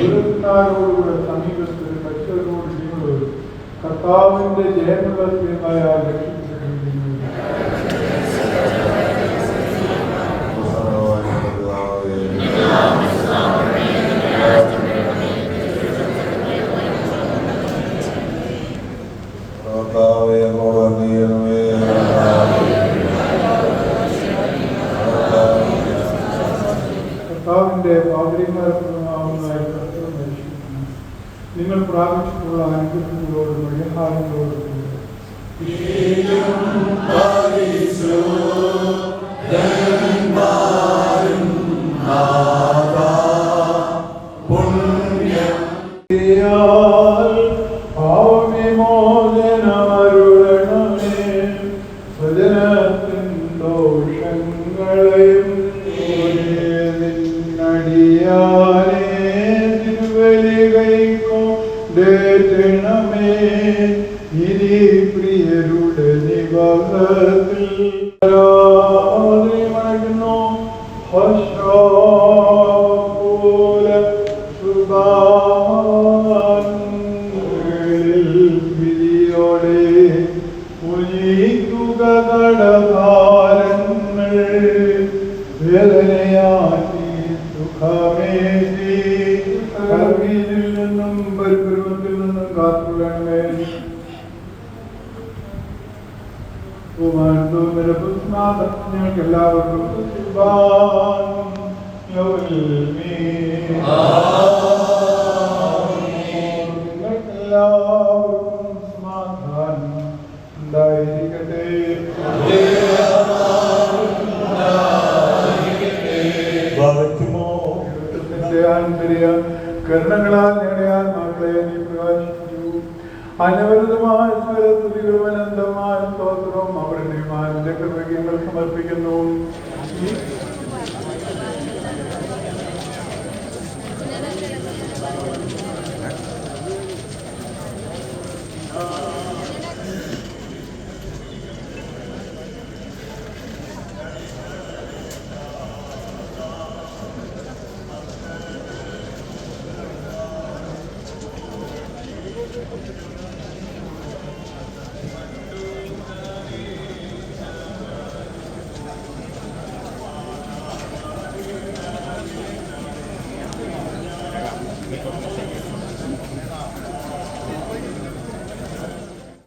വിരുദ്ധന്മാരോടുകൂടെ സമീപത്ത് മറ്റുള്ളവരോട് നിങ്ങൾ കർത്താവിന്റെ ജയമുള്ള തീർന്നായ നിങ്ങൾ പ്രാപിച്ചിട്ടുള്ള അനുഗ്രഹങ്ങളോടും പരിഹാരങ്ങളോടും കൂടെ. കൈക്കൊണ്ടേറ്റണമേ ഇനി പ്രിയരുടെ നിവഹത്തിൽ ഞങ്ങൾക്ക് എല്ലാവർക്കും നിങ്ങൾക്കെല്ലാവർക്കും സമാധാനം ഉണ്ടായിരിക്കട്ടെ ആന്തരിക കർണങ്ങളാൽ ഞങ്ങളെ മക്കളെ നീ പ്രകാശിച്ചു അനവരതമായ സ്വരസ്തുതികളും അനന്തമായ സ്തോത്രവും അവരുടെ കൃപകൾ സമർപ്പിക്കുന്നു. Gracias.